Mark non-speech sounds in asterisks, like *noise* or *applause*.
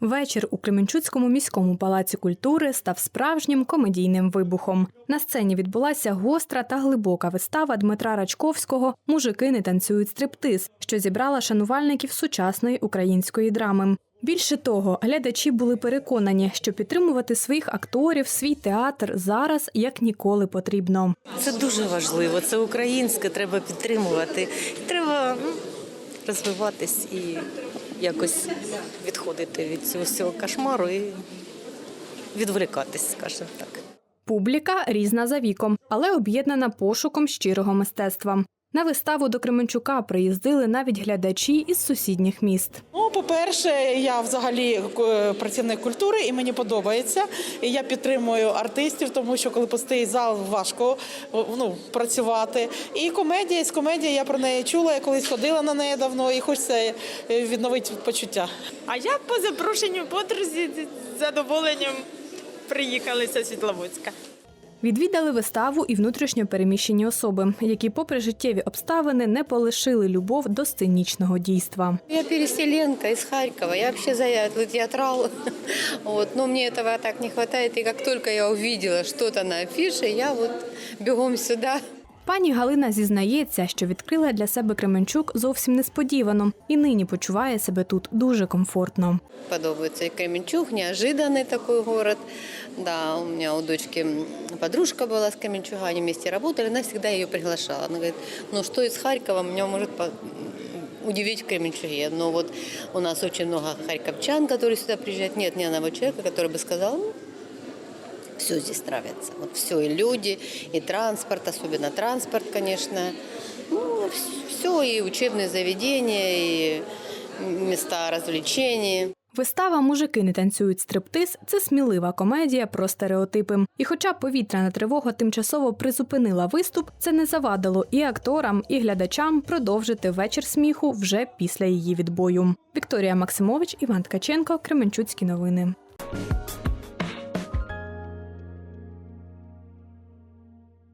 Вечір у Кременчуцькому міському палаці культури став справжнім комедійним вибухом. На сцені відбулася гостра та глибока вистава Дмитра Рачковського Мужики не танцюють стриптиз, що зібрала шанувальників сучасної української драми. Більше того, глядачі були переконані, що підтримувати своїх акторів, свій театр зараз як ніколи потрібно. Це дуже важливо. Це українське, треба підтримувати. Треба ну, розвиватись і якось відходити від цього всього кошмару і відволікатись, скажімо так. Публіка різна за віком, але об'єднана пошуком щирого мистецтва. На виставу до Кременчука приїздили навіть глядачі із сусідніх міст. Ну, по-перше, я взагалі е, працівник культури і мені подобається. І я підтримую артистів, тому що коли пустий зал важко ну, працювати. І комедія, з комедії я про неї чула, я колись ходила на неї давно і хочеться е, відновити почуття. А я по запрошенню подрузі з задоволенням приїхали зі Світловодська. Відвідали виставу і внутрішньо переміщені особи, які, попри життєві обставини, не полишили любов до сценічного дійства. Я переселенка з Харкова, я взагалі за театрал, *laughs* От, ну, мені цього так не вистачає. І як тільки я увіділа, що на афіші, я от бігом сюда. Пані Галина зізнається, що відкрила для себе Кременчук зовсім несподівано і нині почуває себе тут дуже комфортно. Подобается и Кременчуг, неожиданный такой город. Да, у меня у дочки м, подружка была с Кременчуга, они вместе работали, она всегда ее приглашала. Она говорит, ну что из Харькова меня может по- м, удивить в Кременчуге. Но вот у нас очень много харьковчан, которые сюда приезжают. Нет ни одного человека, который бы сказал, ну, все здесь нравится. Вот все, и люди, и транспорт, особенно транспорт, конечно. Ну, все, и учебные заведения, и места развлечений. Вистава Мужики не танцюють стриптиз це смілива комедія про стереотипи. І хоча повітряна тривога тимчасово призупинила виступ, це не завадило і акторам, і глядачам продовжити вечір сміху вже після її відбою. Вікторія Максимович, Іван Ткаченко, Кременчуцькі новини.